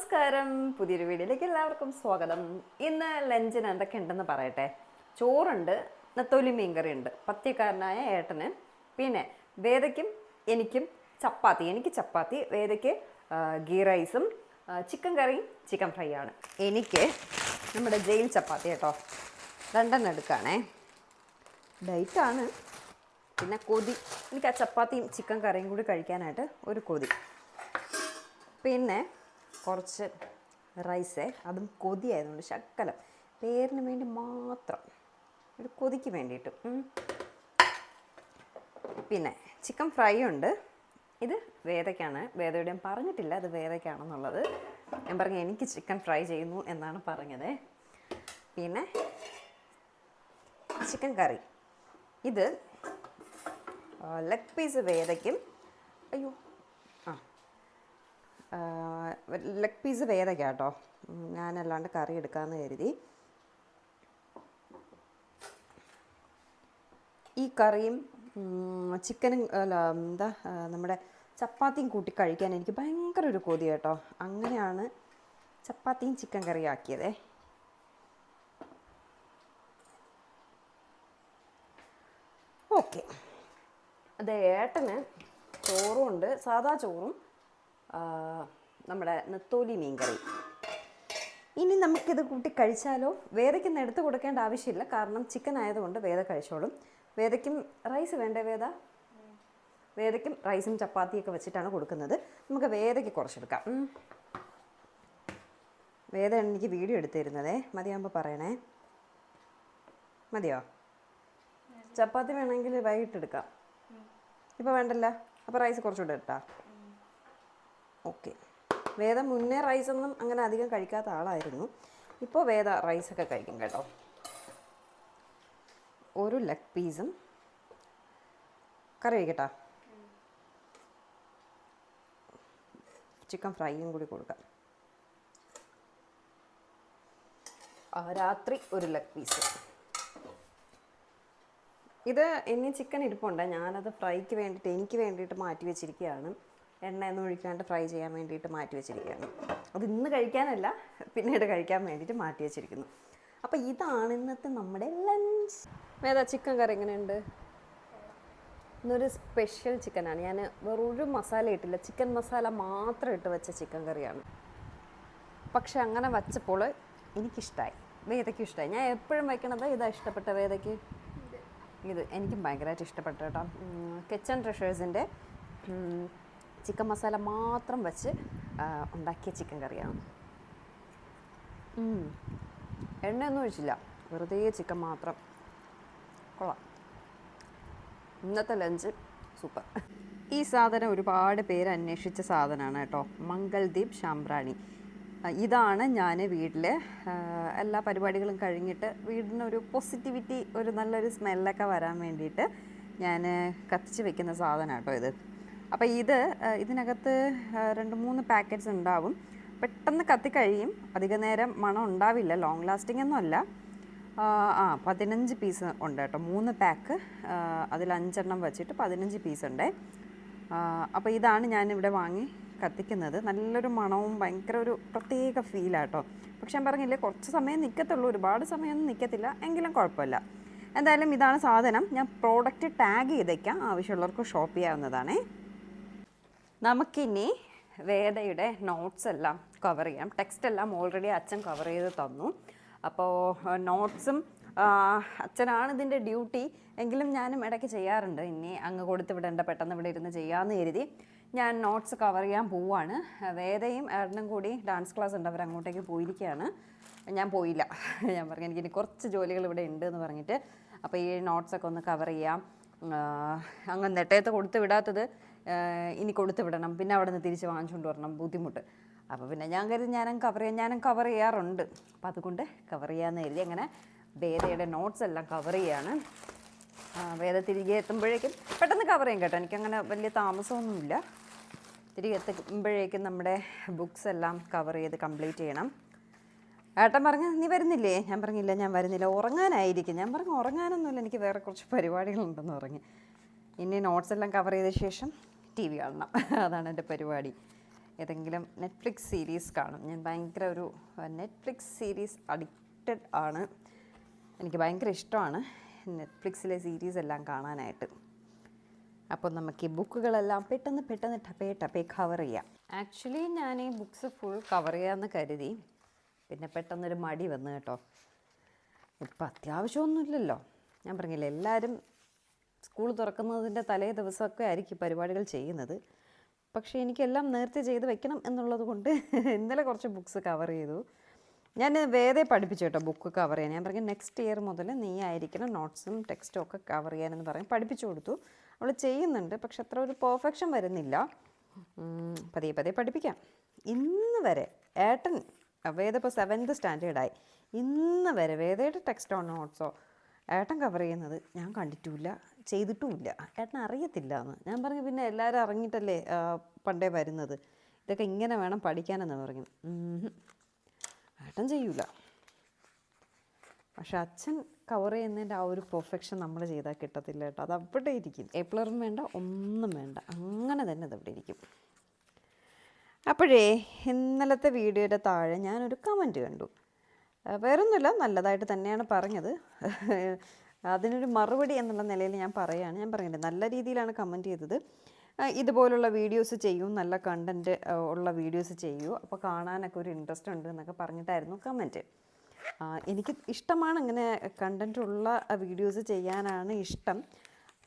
നമസ്കാരം. പുതിയൊരു വീഡിയോയിലേക്ക് എല്ലാവർക്കും സ്വാഗതം. ഇന്ന് ലഞ്ചിന് എന്തൊക്കെ ഉണ്ടെന്ന് പറയട്ടെ. ചോറുണ്ട് നെത്തോലി മീൻകറി ഉണ്ട്. പത്യക്കാരനായ ഏട്ടന് പിന്നെ വേദയ്ക്കും എനിക്കും ചപ്പാത്തി. എനിക്ക് ചപ്പാത്തി വേദയ്ക്ക് ഗീ റൈസും ചിക്കൻ കറിയും ചിക്കൻ ഫ്രൈ ആണ് എനിക്ക് നമ്മുടെ ജയിൽ ചപ്പാത്തി കേട്ടോ. രണ്ടെണ്ണം എടുക്കുകയാണേ ഡൈറ്റാണ്. പിന്നെ കൊതി. എനിക്ക് ആ ചപ്പാത്തിയും ചിക്കൻ കറിയും കൂടി കഴിക്കാനായിട്ട് ഒരു കൊതി. പിന്നെ കുറച്ച് റൈസ് അതും കൊതിയായതുകൊണ്ട് ശക്കലം പേരിന് വേണ്ടി മാത്രം ഒരു കൊതിക്ക് വേണ്ടിയിട്ട് പിന്നെ ചിക്കൻ ഫ്രൈ ഉണ്ട്. ഇത് വേദയ്ക്കാണ്. വേദയുടെ ഞാൻ പറഞ്ഞിട്ടില്ല അത് വേദയ്ക്കാണെന്നുള്ളത്. ഞാൻ പറഞ്ഞു എനിക്ക് ചിക്കൻ ഫ്രൈ ചെയ്യുന്നു എന്നാണ് പറഞ്ഞത്. പിന്നെ ചിക്കൻ കറി. ഇത് ലെഗ് പീസ് വേദയ്ക്കും. അയ്യോ ലെഗ് പീസ് വേദയ്ക്ക കേട്ടോ ഞാനല്ലാണ്ട് കറി എടുക്കാമെന്ന് കരുതി. ഈ കറിയും ചിക്കനും അല്ല എന്താ നമ്മുടെ ചപ്പാത്തിയും കൂട്ടി കഴിക്കാൻ എനിക്ക് ഭയങ്കര ഒരു കൊതി കേട്ടോ അങ്ങനെയാണ് ചപ്പാത്തിയും ചിക്കൻ കറി ആക്കിയതേ. ഓക്കെ. അത് ഏട്ടന് ചോറും ഉണ്ട് സാദാ ചോറും നമ്മുടെ നെത്തോലി മീൻകറി. ഇനി നമുക്കിത് കൂട്ടി കഴിച്ചാലോ? വേദയ്ക്കൊന്ന് എടുത്തു കൊടുക്കേണ്ട ആവശ്യമില്ല. കാരണം ചിക്കൻ ആയതുകൊണ്ട് വേദ കഴിച്ചോളും. വേദയ്ക്കും റൈസ് വേണ്ടേ വേദ? വേദയ്ക്കും റൈസും ചപ്പാത്തിയൊക്കെ വെച്ചിട്ടാണ് കൊടുക്കുന്നത്. നമുക്ക് വേദയ്ക്ക് കുറച്ചെടുക്കാം. വേദ എനിക്ക് വീഡിയോ എടുത്തിരുന്നതേ. മതിയാകുമ്പോൾ പറയണേ. മതിയോ? ചപ്പാത്തി വേണമെങ്കിൽ വൈകിട്ട് എടുക്കാം. ഇപ്പോൾ വേണ്ടല്ല? അപ്പോൾ റൈസ് കുറച്ചുകൂടെ ഇട്ടാ. ഓക്കെ. വേദ മുന്നേ റൈസൊന്നും അങ്ങനെ അധികം കഴിക്കാത്ത ആളായിരുന്നു. ഇപ്പോൾ വേദ റൈസൊക്കെ കഴിക്കും കേട്ടോ. ഒരു ലെഗ് പീസും കറി കഴിക്കട്ടാ ചിക്കൻ ഫ്രൈയും കൂടി കൊടുക്കാം. രാത്രി ഒരു ലെഗ് പീസ് ഇത് ഇനി ചിക്കൻ ഇരിപ്പുണ്ട്. ഞാനത് ഫ്രൈക്ക് വേണ്ടിയിട്ട് എനിക്ക് വേണ്ടിയിട്ട് മാറ്റി വെച്ചിരിക്കുകയാണ്. എണ്ണയൊന്നും ഒഴിക്കാണ്ട് ഫ്രൈ ചെയ്യാൻ വേണ്ടിയിട്ട് മാറ്റി വെച്ചിരിക്കുകയാണ്. അത് ഇന്ന് കഴിക്കാനല്ല പിന്നീട് കഴിക്കാൻ വേണ്ടിയിട്ട് മാറ്റി വെച്ചിരിക്കുന്നു. അപ്പോൾ ഇതാണ് ഇന്നത്തെ നമ്മുടെ ലഞ്ച് വേദ ചിക്കൻ കറി എങ്ങനെയുണ്ട്? ഇന്നൊരു സ്പെഷ്യൽ ചിക്കനാണ് ഞാൻ വേറൊരു മസാല ഇട്ടില്ല. ചിക്കൻ മസാല മാത്രം ഇട്ട് വെച്ച ചിക്കൻ കറിയാണ്. പക്ഷെ അങ്ങനെ വച്ചപ്പോൾ എനിക്കിഷ്ടമായി വേദയ്ക്ക് ഇഷ്ടമായി ഞാൻ എപ്പോഴും വയ്ക്കണത് ഇതാ ഇഷ്ടപ്പെട്ട വേദയ്ക്ക് ഇത്. എനിക്കും ഭയങ്കരമായിട്ട് ഇഷ്ടപ്പെട്ടു കേട്ടോ. കിച്ചൺ ട്രഷേഴ്സിന്റെ ചിക്കൻ മസാല മാത്രം വെച്ച് ഉണ്ടാക്കിയ ചിക്കൻ കറിയാണ്. എണ്ണയൊന്നും ഒഴിച്ചില്ല. വെറുതെ ചിക്കൻ മാത്രം. കൊള്ളാം. ഇന്നത്തെ ലഞ്ച് സൂപ്പർ. ഈ സാധനം ഒരുപാട് പേര് അന്വേഷിച്ച സാധനമാണ് കേട്ടോ. മംഗൾദീപ് ശാംബ്രാണി. ഇതാണ് ഞാൻ വീട്ടിൽ എല്ലാ പരിപാടികളും കഴിഞ്ഞിട്ട് വീടിനൊരു പോസിറ്റിവിറ്റി ഒരു നല്ലൊരു സ്മെല്ലൊക്കെ വരാൻ വേണ്ടിയിട്ട് ഞാൻ കത്തിച്ച് വെക്കുന്ന സാധനമാണ് കേട്ടോ ഇത്. അപ്പോൾ ഇത് ഇതിനകത്ത് രണ്ട് മൂന്ന് പാക്കറ്റ്സ് ഉണ്ടാവും. പെട്ടെന്ന് കത്തിക്കഴിയും. അധിക നേരം മണം ഉണ്ടാവില്ല. ലോങ് ലാസ്റ്റിംഗ് ഒന്നും അല്ല. ആ, പതിനഞ്ച് പീസ് ഉണ്ട് കേട്ടോ. മൂന്ന് പാക്ക്. അതിൽ അഞ്ചെണ്ണം വെച്ചിട്ട് പതിനഞ്ച് പീസ് ഉണ്ട്. അപ്പോൾ ഇതാണ് ഞാനിവിടെ വാങ്ങി കത്തിക്കുന്നത്. നല്ലൊരു മണവും ഭയങ്കര ഒരു പ്രത്യേക ഫീലാട്ടോ പക്ഷെ ഞാൻ പറഞ്ഞില്ലേ കുറച്ച് സമയം നിൽക്കത്തുള്ളൂ ഒരുപാട് സമയമൊന്നും നിൽക്കത്തില്ല എങ്കിലും കുഴപ്പമില്ല. എന്തായാലും ഇതാണ് സാധനം. ഞാൻ പ്രോഡക്റ്റ് ടാഗ് ചെയ്തേക്കാം. ആവശ്യമുള്ളവർക്ക് ഷോപ്പ് ചെയ്യാവുന്നതാണേ. നമുക്കിനി വേദയുടെ നോട്ട്സ് എല്ലാം കവർ ചെയ്യാം. ടെക്സ്റ്റ് എല്ലാം ഓൾറെഡി അച്ഛൻ കവർ ചെയ്ത് തന്നു. അപ്പോൾ നോട്ട്സും അച്ഛനാണ് ഇതിന്റെ ഡ്യൂട്ടി എങ്കിലും ഞാനും ഇടയ്ക്ക് ചെയ്യാറുണ്ട്. ഇനി അങ്ങ് കൊടുത്ത് വിടേണ്ട പെട്ടെന്ന് ഇവിടെ ഇരുന്ന് ചെയ്യാമെന്ന് കരുതി ഞാൻ നോട്ട്സ് കവർ ചെയ്യാൻ പോവാണ്. വേദയും ഏട്ടനും കൂടി ഡാൻസ് ക്ലാസ് ഉണ്ട്. അവർ അങ്ങോട്ടേക്ക് പോയിരിക്കുകയാണ്. ഞാൻ പോയില്ല. ഞാൻ പറഞ്ഞു എനിക്ക് ഇനി കുറച്ച് ജോലികൾ ഇവിടെ ഉണ്ട് എന്ന് പറഞ്ഞിട്ട്. അപ്പോൾ ഈ നോട്ട്സൊക്കെ ഒന്ന് കവർ ചെയ്യാം. അങ്ങ് നെട്ടയത്ത് കൊടുത്തു വിടാത്തത് ഇനി കൊടുത്തു വിടണം. പിന്നെ അവിടെ നിന്ന് തിരിച്ച് വാങ്ങിച്ചുകൊണ്ട് വരണം ബുദ്ധിമുട്ട്. അപ്പോൾ പിന്നെ ഞാൻ കരുതി ഞാനും കവർ ചെയ്യാം ഞാനും കവർ ചെയ്യാറുണ്ട്. അപ്പം അതുകൊണ്ട് കവർ ചെയ്യാമെന്ന് കരുതി അങ്ങനെ വേദയുടെ നോട്ട്സ് എല്ലാം കവർ ചെയ്യാണ്. വേദ തിരികെ എത്തുമ്പോഴേക്കും പെട്ടെന്ന് കവർ ചെയ്യും കേട്ടോ. എനിക്കങ്ങനെ വലിയ താമസമൊന്നുമില്ല. തിരികെ എത്തുമ്പോഴേക്കും നമ്മുടെ ബുക്സ് എല്ലാം കവർ ചെയ്ത് കംപ്ലീറ്റ് ചെയ്യണം. ഏട്ടൻ പറഞ്ഞു നീ വരുന്നില്ലേ? ഞാൻ പറഞ്ഞില്ല ഞാൻ വരുന്നില്ല. ഉറങ്ങാനായിരിക്കും. ഞാൻ പറഞ്ഞു ഉറങ്ങാനൊന്നുമില്ല. എനിക്ക് വേറെ കുറച്ച് പരിപാടികളുണ്ടെന്ന് പറഞ്ഞു. ഇനി നോട്ട്സ് എല്ലാം കവർ ചെയ്ത ശേഷം ടി വി കാണണം. അതാണ് എന്റെ പരിപാടി. ഏതെങ്കിലും നെറ്റ്ഫ്ലിക്സ് സീരീസ് കാണും. ഞാൻ ഭയങ്കര ഒരു നെറ്റ്ഫ്ലിക്സ് സീരീസ് അഡിക്റ്റഡ് ആണ്. എനിക്ക് ഭയങ്കര ഇഷ്ടമാണ് നെറ്റ്ഫ്ലിക്സിലെ സീരീസ് എല്ലാം കാണാനായിട്ട്. അപ്പോൾ നമുക്ക് ഈ ബുക്കുകളെല്ലാം പെട്ടെന്ന് പെട്ടെന്ന് ടപ്പേ ടപ്പേ കവർ ചെയ്യാം. ആക്ച്വലി ഞാൻ ഈ ബുക്ക്സ് ഫുൾ കവർ ചെയ്യാമെന്ന് കരുതി. പിന്നെ പെട്ടെന്നൊരു മടി വന്നു കേട്ടോ. ഇപ്പം അത്യാവശ്യമൊന്നുമില്ലല്ലോ. ഞാൻ പറഞ്ഞില്ല എല്ലാവരും സ്കൂൾ തുറക്കുന്നതിന്റെ തലേ ദിവസമൊക്കെ ആയിരിക്കും പരിപാടികൾ ചെയ്യുന്നത്. പക്ഷേ എനിക്കെല്ലാം നേരത്തെ ചെയ്ത് വെക്കണം എന്നുള്ളത് കൊണ്ട് ഇന്നലെ കുറച്ച് ബുക്ക്സ് കവർ ചെയ്തു. ഞാൻ വേദേ പഠിപ്പിച്ചു കേട്ടോ ബുക്ക് കവർ ചെയ്യാൻ. ഞാൻ പറഞ്ഞു നെക്സ്റ്റ് ഇയർ മുതൽ നീ ആയിരിക്കണം നോട്ട്സും ടെക്സ്റ്റും ഒക്കെ കവർ ചെയ്യാനെന്ന് പറയും പഠിപ്പിച്ചു കൊടുത്തു. അവൾ ചെയ്യുന്നുണ്ട് പക്ഷെ അത്ര ഒരു പെർഫെക്ഷൻ വരുന്നില്ല. പതിയെ പതിയെ പഠിപ്പിക്കാം. ഇന്ന് വരെ ഏട്ടൻ വേദ ഇപ്പോൾ സെവൻത്ത് സ്റ്റാൻഡേർഡായി ഇന്ന് വരെ വേദയുടെ ടെക്സ്റ്റോ നോട്ട്സോ ഏട്ടൻ കവർ ചെയ്യുന്നത് ഞാൻ കണ്ടിട്ടുമില്ല ചെയ്തിട്ടുമില്ല. ഏട്ടൻ അറിയത്തില്ല എന്ന് ഞാൻ പറഞ്ഞു പിന്നെ എല്ലാവരും അറിഞ്ഞിട്ടല്ലേ പണ്ടേ വരുന്നത്. ഇതൊക്കെ ഇങ്ങനെ വേണം പഠിക്കാനെന്ന് പറഞ്ഞു. ഏട്ടൻ ചെയ്യൂല. പക്ഷെ അച്ഛൻ കവർ ചെയ്യുന്നതിന്റെ ആ ഒരു പെർഫെക്ഷൻ നമ്മൾ ചെയ്താൽ കിട്ടത്തില്ല കേട്ടോ. അത് അവിടെ ഇരിക്കും എപ്ലറും വേണ്ട ഒന്നും വേണ്ട. അങ്ങനെ തന്നെ അത് അവിടെ ഇരിക്കും. അപ്പോഴേ ഇന്നലത്തെ വീഡിയോയുടെ താഴെ ഞാനൊരു കമന്റ് കണ്ടു. വേറൊന്നുമില്ല നല്ലതായിട്ട് തന്നെയാണ് പറഞ്ഞത്. അതിനൊരു മറുപടി എന്നുള്ള നിലയിൽ ഞാൻ പറയുകയാണ്. ഞാൻ പറഞ്ഞില്ലേ നല്ല രീതിയിലാണ് കമന്റ് ചെയ്തത്. ഇതുപോലുള്ള വീഡിയോസ് ചെയ്യും നല്ല കണ്ടന്റ് ഉള്ള വീഡിയോസ് ചെയ്യൂ. അപ്പോൾ കാണാനൊക്കെ ഒരു ഇൻട്രസ്റ്റ് ഉണ്ട് എന്നൊക്കെ പറഞ്ഞിട്ടായിരുന്നു കമന്റ് എനിക്ക് ഇഷ്ടമാണ് ഇങ്ങനെ കണ്ടന്റുള്ള വീഡിയോസ് ചെയ്യാനാണ് ഇഷ്ടം.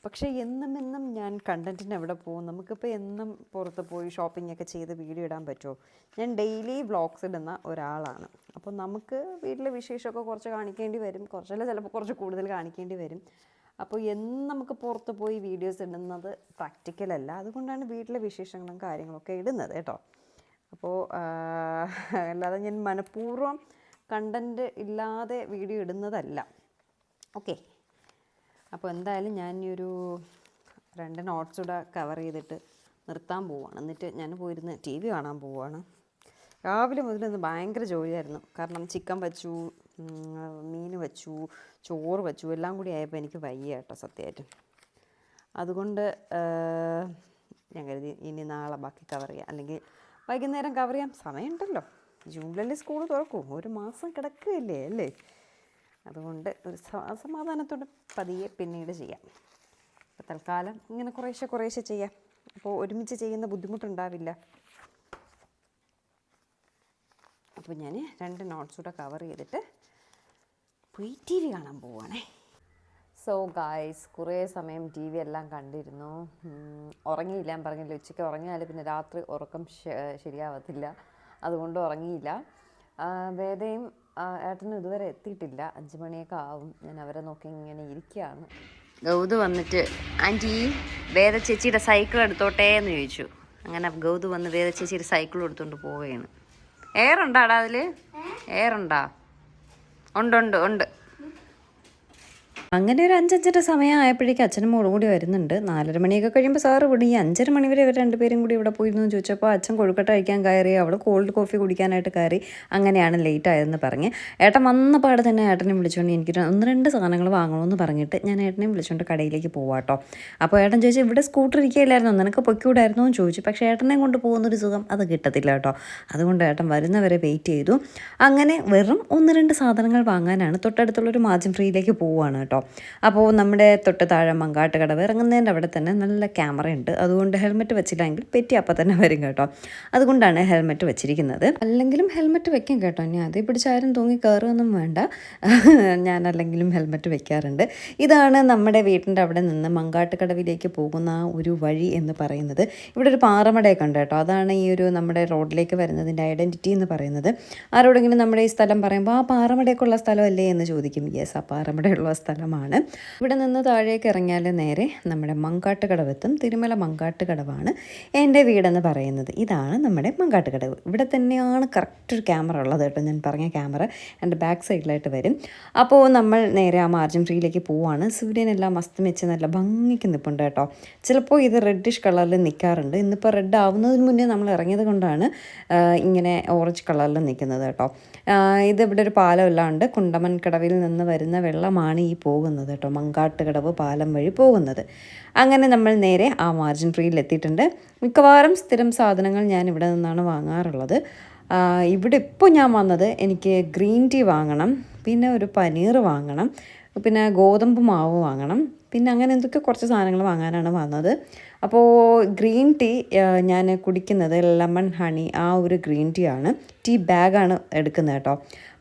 പക്ഷേ എന്നും എന്നും ഞാൻ കണ്ടന്റിന് എവിടെ പോകും? നമുക്കിപ്പോൾ എന്നും പുറത്ത് പോയി ഷോപ്പിംഗ് ഒക്കെ ചെയ്ത് വീഡിയോ ഇടാൻ പറ്റുമോ? ഞാൻ ഡെയിലി വ്ളോഗ്സ് ഇടുന്ന ഒരാളാണ്. അപ്പോൾ നമുക്ക് വീട്ടിലെ വിശേഷമൊക്കെ കുറച്ച് കാണിക്കേണ്ടി വരും. കുറച്ചല്ല ചിലപ്പോൾ കുറച്ച് കൂടുതൽ കാണിക്കേണ്ടി വരും. അപ്പോൾ എന്നും നമുക്ക് പുറത്ത് പോയി വീഡിയോസ് ഇടുന്നത് പ്രാക്ടിക്കലല്ല അതുകൊണ്ടാണ് വീട്ടിലെ വിശേഷങ്ങളും കാര്യങ്ങളൊക്കെ ഇടുന്നത് കേട്ടോ. അപ്പോൾ അല്ലാതെ ഞാൻ മനഃപൂർവം കണ്ടന്റ് ഇല്ലാതെ വീഡിയോ ഇടുന്നതല്ല. ഓക്കെ അപ്പോൾ എന്തായാലും ഞാൻ ഈ ഒരു രണ്ട് നോട്ട്സ് കൂടെ കവർ ചെയ്തിട്ട് നിർത്താൻ പോവുകയാണ് എന്നിട്ട് ഞാൻ പോയിരുന്ന് ടി വി കാണാൻ പോവുകയാണ് രാവിലെ മുതൽ ഇന്ന് ഭയങ്കര ജോലിയായിരുന്നു. കാരണം ചിക്കൻ വെച്ചു മീൻ വെച്ചു ചോറ് വെച്ചു എല്ലാം കൂടി ആയപ്പോൾ എനിക്ക് വയ്യ കേട്ടോ സത്യമായിട്ടും അതുകൊണ്ട് ഞാൻ കരുതി ഇനി നാളെ ബാക്കി കവർ ചെയ്യാം. അല്ലെങ്കിൽ വൈകുന്നേരം കവർ ചെയ്യാം. സമയമുണ്ടല്ലോ. ജൂണിലല്ലേ സ്കൂൾ തുറക്കും. ഒരു മാസം കിടക്കുകയല്ലേ അല്ലേ? അതുകൊണ്ട് ഒരു സമാധാനത്തോടെ പതിയെ പിന്നീട് ചെയ്യാം. അപ്പോൾ തൽക്കാലം ഇങ്ങനെ കുറേശ്ശെ കുറേശ്ശെ ചെയ്യാം. അപ്പോൾ ഒരുമിച്ച് ചെയ്യുന്ന ബുദ്ധിമുട്ടുണ്ടാവില്ല. അപ്പോൾ ഞാൻ രണ്ട് നോട്ട്സ് കൂടെ കവർ ചെയ്തിട്ട് പോയി ടി വി കാണാൻ പോവുകയാണേ സോ ഗായ്സ് കുറേ സമയം ടി വി എല്ലാം കണ്ടിരുന്നു. ഉറങ്ങിയില്ല പറഞ്ഞില്ല? ഉച്ചയ്ക്ക് ഉറങ്ങിയാൽ പിന്നെ രാത്രി ഉറക്കം ശരിയാവത്തില്ല. അതുകൊണ്ട് ഉറങ്ങിയില്ല. വേദയും ഏട്ടനും ഇതുവരെ എത്തിയിട്ടില്ല. അഞ്ച് മണിയൊക്കെ ആവും. ഞാൻ അവരെ നോക്കി ഇങ്ങനെ ഇരിക്കുകയാണ്. ഗൗത് വന്നിട്ട് ആന്റി വേദ ചേച്ചിയുടെ സൈക്കിൾ എടുത്തോട്ടെ എന്ന് ചോദിച്ചു. അങ്ങനെ ഗൗത് വന്ന് വേദ ചേച്ചിയുടെ സൈക്കിൾ എടുത്തുകൊണ്ട് പോവുകയാണ്. എയർ ഉണ്ടാടാ അതിൽ എയർ ഉണ്ടാ? ഉണ്ട് ഉണ്ട് ഉണ്ട്. അങ്ങനെ ഒരു അഞ്ചഞ്ചര സമയം ആയപ്പോഴേക്കും അച്ഛനും മോളും കൂടി വരുന്നുണ്ട്. നാലര മണിയൊക്കെ കഴിയുമ്പോൾ സാറ് വിടും ഈ അഞ്ചര മണി വരെ ഇവർ രണ്ടുപേരും കൂടി ഇവിടെ പോയിരുന്നു ചോദിച്ചപ്പോൾ അച്ഛൻ കൊഴുക്കട്ട കഴിക്കാൻ കയറി അവൾ കോൾഡ് കോഫി കുടിക്കാനായിട്ട് കയറി. അങ്ങനെയാണ് ലേറ്റ് ആയതെന്ന് പറഞ്ഞ്. ഏട്ടൻ വന്ന പാട് തന്നെ ഏട്ടനെ വിളിച്ചുകൊണ്ട് എനിക്ക് ഒന്ന് രണ്ട് സാധനങ്ങൾ വാങ്ങണമെന്ന് പറഞ്ഞിട്ട് ഞാൻ ഏട്ടനെ വിളിച്ചുകൊണ്ട് കടയിലേക്ക് പോവാട്ടോ അപ്പോൾ ഏട്ടൻ ചോദിച്ചു ഇവിടെ സ്കൂട്ടർ ഇരിക്കുകയില്ലായിരുന്നു? നിനക്ക് പൊക്കിവിടായിരുന്നോ എന്ന് ചോദിച്ചു. പക്ഷേ ഏട്ടനെ കൊണ്ട് പോകുന്നൊരു സുഖം അത് കിട്ടത്തില്ല കേട്ടോ അതുകൊണ്ട് ഏട്ടൻ വരുന്നവരെ വെയിറ്റ് ചെയ്തു. അങ്ങനെ വെറും ഒന്ന് രണ്ട് സാധനങ്ങൾ വാങ്ങാനാണ് തൊട്ടടുത്തുള്ളൊരു മാർജിൻ ഫ്രീയിലേക്ക് പോവുകയാണ് കേട്ടോ അപ്പോൾ നമ്മുടെ തൊട്ട് താഴെ മങ്കാട്ട് കടവ് ഇറങ്ങുന്നതിന്റെ അവിടെ തന്നെ നല്ല ക്യാമറ ഉണ്ട് അതുകൊണ്ട് ഹെൽമെറ്റ് വെച്ചില്ലെങ്കിൽ പെറ്റി അപ്പം തന്നെ വരും കേട്ടോ. അതുകൊണ്ടാണ് ഹെൽമെറ്റ് വെച്ചിരിക്കുന്നത്. അല്ലെങ്കിലും ഹെൽമെറ്റ് വെക്കും കേട്ടോ. ഇനി അതേ പിടിച്ചാരും തൂങ്ങി കയറുകയൊന്നും വേണ്ട. ഞാൻ അല്ലെങ്കിലും ഹെൽമെറ്റ് വെക്കാറുണ്ട്. ഇതാണ് നമ്മുടെ വീട്ടിന്റെ അവിടെ നിന്ന് മങ്കാട്ട് കടവിലേക്ക് പോകുന്ന ഒരു വഴി എന്ന് പറയുന്നത്. ഇവിടെ ഒരു പാറമടയൊക്കെ ഉണ്ട് കേട്ടോ. അതാണ് ഈ ഒരു നമ്മുടെ റോഡിലേക്ക് വരുന്നതിന്റെ ഐഡന്റിറ്റി എന്ന് പറയുന്നത്. ആരോടെങ്കിലും നമ്മുടെ ഈ സ്ഥലം പറയുമ്പോൾ ആ പാറമടയൊക്കെ ഉള്ള സ്ഥലമല്ലേ? എന്ന് ചോദിക്കും. യെസ് ആ പാറമടയുള്ള സ്ഥലമാണ് ഇവിടെ നിന്ന് താഴേക്ക് ഇറങ്ങിയാൽ നേരെ നമ്മുടെ മങ്കാട്ട് കടവെത്തും തിരുമല മങ്കാട്ട് കടവാണ് എന്റെ വീടെന്ന് പറയുന്നത്. ഇതാണ് നമ്മുടെ മങ്കാട്ട് കടവ് ഇവിടെ തന്നെയാണ് കറക്റ്റ് ഒരു ക്യാമറ ഉള്ളത് കേട്ടോ. ഞാൻ പറഞ്ഞ ക്യാമറ എന്റെ ബാക്ക് സൈഡിലായിട്ട് വരും. അപ്പോൾ നമ്മൾ നേരെ ആ മാർജിൻ ഫ്രീയിലേക്ക് പോവാണ്. സൂര്യനെല്ലാം അസ്തമിച്ച് നല്ല ഭംഗിക്ക് നിൽപ്പുണ്ട് കേട്ടോ. ചിലപ്പോൾ ഇത് റെഡിഷ് കളറിൽ നിൽക്കാറുണ്ട് ഇന്നിപ്പോൾ റെഡ് ആവുന്നതിന് മുന്നേ നമ്മൾ ഇറങ്ങിയത് കൊണ്ടാണ് ഇങ്ങനെ ഓറഞ്ച് കളറിൽ നിൽക്കുന്നത് കേട്ടോ. ഇത് ഇവിടെ ഒരു പാലം ഉണ്ട്. കുണ്ടമൻ കടവിൽ നിന്ന് വരുന്ന വെള്ളമാണ് ഈ പോകുന്നത് കേട്ടോ. മങ്കാട്ടുകടവ് പാലം വഴി പോകുന്നത്. അങ്ങനെ നമ്മൾ നേരെ ആ മാർജിൻ ഫ്രീയിൽ എത്തിയിട്ടുണ്ട്. മിക്കവാറും സ്ഥിരം സാധനങ്ങൾ ഞാൻ ഇവിടെ നിന്നാണ് വാങ്ങാറുള്ളത്. ഇവിടെ ഇപ്പോൾ ഞാൻ വന്നത് എനിക്ക് ഗ്രീൻ ടീ വാങ്ങണം പിന്നെ ഒരു പനീർ വാങ്ങണം പിന്നെ ഗോതമ്പ് മാവ് വാങ്ങണം പിന്നെ അങ്ങനെ എന്തൊക്കെ കുറച്ച് സാധനങ്ങൾ വാങ്ങാനാണ് വന്നത്. അപ്പോൾ ഗ്രീൻ ടീ ഞാൻ കുടിക്കുന്നത് ലെമൺ ഹണി ആ ഒരു ഗ്രീൻ ടീ ആണ്. ടീ ബാഗാണ് എടുക്കുന്നത് കേട്ടോ.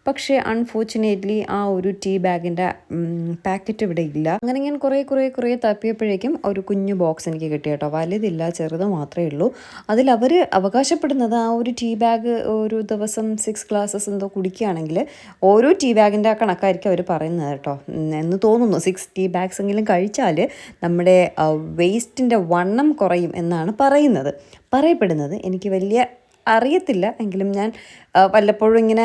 പക്ഷേ അൺഫോർച്ചുനേറ്റ്ലി ആ ഒരു ടീ ബാഗിന്റെ പാക്കറ്റ് ഇവിടെ ഇല്ല. അങ്ങനെ ഞാൻ കുറേ കുറേ കുറേ തപ്പിയപ്പോഴേക്കും ഒരു കുഞ്ഞു ബോക്സ് എനിക്ക് കിട്ടി കേട്ടോ. വലുതില്ല ചെറുത് മാത്രമേ ഉള്ളൂ. അതിൽ അവർ അവകാശപ്പെടുന്നത് ആ ഒരു ടീ ബാഗ് ഒരു ദിവസം സിക്സ് ഗ്ലാസസ് എന്തോ കുടിക്കുകയാണെങ്കിൽ ഓരോ ടീ ബാഗിന്റെ കണക്കായിരിക്കും അവർ പറയുന്നത് കേട്ടോ. എന്ന് തോന്നുന്നു. സിക്സ് ടീ ബാഗ്സ് എങ്കിലും കഴിച്ചാൽ നമ്മുടെ വേസ്റ്റിന്റെ വണ്ണം കുറയും എന്നാണ് പറയുന്നത്. പറയപ്പെടുന്നത്. എനിക്ക് വലിയ അറിയത്തില്ല. എങ്കിലും ഞാൻ വല്ലപ്പോഴും ഇങ്ങനെ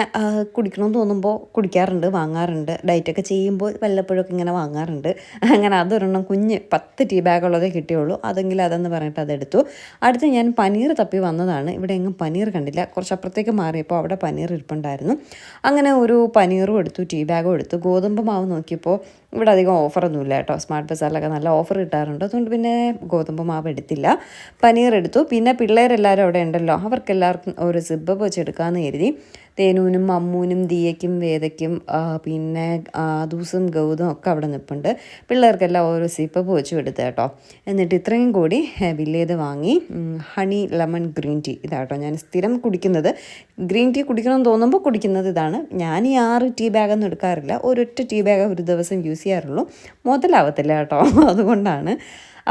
കുടിക്കണമെന്ന് തോന്നുമ്പോൾ കുടിക്കാറുണ്ട് വാങ്ങാറുണ്ട്. ഡയറ്റൊക്കെ ചെയ്യുമ്പോൾ വല്ലപ്പോഴൊക്കെ ഇങ്ങനെ വാങ്ങാറുണ്ട്. അങ്ങനെ അതൊരെണ്ണം കുഞ്ഞ് പത്ത് ടീ ബാഗുള്ളതേ കിട്ടിയുള്ളൂ. അതെങ്കിലും അതെന്ന് പറഞ്ഞിട്ട് അതെടുത്തു. അടുത്ത് ഞാൻ പനീർ തപ്പി വന്നതാണ്. ഇവിടെ എങ്ങും പനീർ കണ്ടില്ല. കുറച്ച് അപ്പുറത്തേക്ക് മാറിയപ്പോൾ അവിടെ പനീർ ഇരിപ്പുണ്ടായിരുന്നു. അങ്ങനെ ഒരു പനീറും എടുത്തു ടീ ബാഗും എടുത്തു. ഗോതമ്പ് മാവ് നോക്കിയപ്പോൾ ഇവിടെ അധികം ഓഫറൊന്നുമില്ല കേട്ടോ. സ്മാർട്ട് ബസാറിലൊക്കെ നല്ല ഓഫർ കിട്ടാറുണ്ട്. അതുകൊണ്ട് പിന്നെ ഗോതമ്പ് മാവ് എടുത്തില്ല. പനീർ എടുത്തു. പിന്നെ പിള്ളേരെല്ലാവരും അവിടെ ഉണ്ടല്ലോ. അവർക്കെല്ലാവർക്കും ഒരു സിബ് വെച്ച് എടുക്കാമെന്ന് കരുതി. തേനൂനും അമ്മൂനും ദിയയ്ക്കും വേദയ്ക്കും പിന്നെ ദൂസും ഗൗതം ഒക്കെ അവിടെ നിൽപ്പുണ്ട് പിള്ളേർക്കെല്ലാം ഓരോ സിപ്പ് പോച്ചു എടുത്ത് കേട്ടോ. എന്നിട്ട് ഇത്രയും കൂടി വില്ലേത് വാങ്ങി ഹണി ലെമൺ ഗ്രീൻ ടീ. ഇതാട്ടോ ഞാൻ സ്ഥിരം കുടിക്കുന്നത്. ഗ്രീൻ ടീ കുടിക്കണമെന്ന് തോന്നുമ്പോൾ കുടിക്കുന്നത് ഇതാണ്. ഞാൻ ഈ ആറ് ടീ ബാഗൊന്നും എടുക്കാറില്ല. ഒരൊറ്റ ടീ ബാഗ് ഒരു ദിവസം യൂസ് ചെയ്യാറുള്ളൂ. മുതലാവത്തില്ല കേട്ടോ. അതുകൊണ്ടാണ്.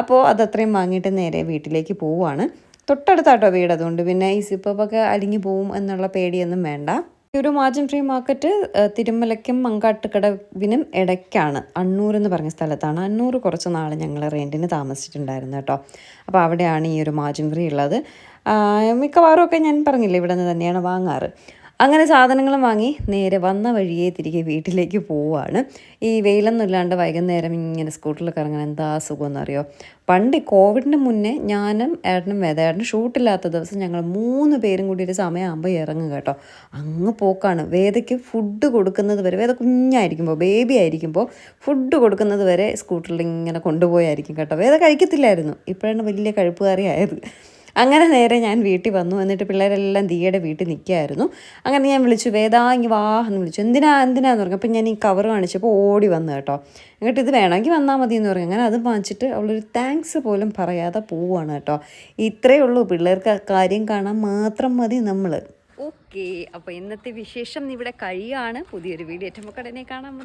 അപ്പോൾ അതത്രയും വാങ്ങിയിട്ട് നേരെ വീട്ടിലേക്ക് പോവുകയാണ് തൊട്ടടുത്താട്ടോ വീട് അതുകൊണ്ട്. പിന്നെ ഈ സിപ്പൊക്കെ അലിഞ്ഞു പോവും എന്നുള്ള പേടിയൊന്നും വേണ്ട. ഈ ഒരു മാർജിൻ ഫ്രീ മാർക്കറ്റ് തിരുമലയ്ക്കും മങ്കാട്ടുകടവിനും ഇടയ്ക്കാണ്. അണ്ണൂർ എന്ന് പറഞ്ഞ സ്ഥലത്താണ്. അണ്ണൂർ കുറച്ച് നാൾ ഞങ്ങൾ റെന്റിന് താമസിച്ചിട്ടുണ്ടായിരുന്നു കേട്ടോ. അപ്പോൾ അവിടെയാണ് ഈ ഒരു മാർജിൻ ഫ്രീ ഉള്ളത്. മിക്കവാറും ഒക്കെ ഞാൻ പറഞ്ഞില്ലേ ഇവിടെ നിന്ന് തന്നെയാണ് വാങ്ങാറ്. അങ്ങനെ സാധനങ്ങളും വാങ്ങി നേരെ വന്ന വഴിയെ തിരികെ വീട്ടിലേക്ക് പോവുകയാണ് ഈ വെയിലൊന്നുമില്ലാണ്ട് വൈകുന്നേരം ഇങ്ങനെ സ്കൂട്ടറിൽ കറങ്ങാൻ എന്താ സുഖമെന്നറിയോ? പണ്ട് ഈ കോവിഡിന് മുന്നേ ഞാനും ഏട്ടനും വേദയേട്ടനും ഷൂട്ടില്ലാത്ത ദിവസം ഞങ്ങൾ മൂന്ന് പേരും കൂടി ഒരു സമയമാകുമ്പോൾ ഇറങ്ങും കേട്ടോ. അങ്ങ് പോക്കാണ്. വേദയ്ക്ക് ഫുഡ് കൊടുക്കുന്നത് വരെ വേദ കുഞ്ഞായിരിക്കുമ്പോൾ ബേബി ആയിരിക്കുമ്പോൾ ഫുഡ് കൊടുക്കുന്നത് വരെ സ്കൂട്ടറിൽ ഇങ്ങനെ കൊണ്ടുപോയായിരിക്കും കേട്ടോ. വേദ കഴിക്കത്തില്ലായിരുന്നു. ഇപ്പോഴാണ് വലിയ കഴുപ്പുകാരി ആയത് അങ്ങനെ നേരെ ഞാൻ വീട്ടിൽ വന്നു. എന്നിട്ട് പിള്ളേരെല്ലാം ദിയയുടെ വീട്ടിൽ നിൽക്കുകയായിരുന്നു. അങ്ങനെ ഞാൻ വിളിച്ചു വേദാ ഇങ്ങ് വാ എന്ന് വിളിച്ചു. എന്തിനാ എന്തിനാന്ന് പറഞ്ഞു. അപ്പം ഞാൻ ഈ കവർ കാണിച്ചപ്പോൾ ഓടി വന്നു കേട്ടോ. എന്നിട്ട് ഇത് വേണമെങ്കിൽ വന്നാൽ മതി എന്ന് പറഞ്ഞു. അങ്ങനെ അത് വാങ്ങിച്ചിട്ട് അവളൊരു താങ്ക്സ് പോലും പറയാതെ പോവുകയാണ് കേട്ടോ. ഇത്രയേ ഉള്ളൂ. പിള്ളേർക്ക് കാര്യം കാണാൻ മാത്രം മതി നമ്മൾ. ഓക്കെ. അപ്പോൾ ഇന്നത്തെ വിശേഷം ഇവിടെ കഴിയാണ് പുതിയൊരു വീഡിയോ ഏറ്റവും കടനെ കാണാൻ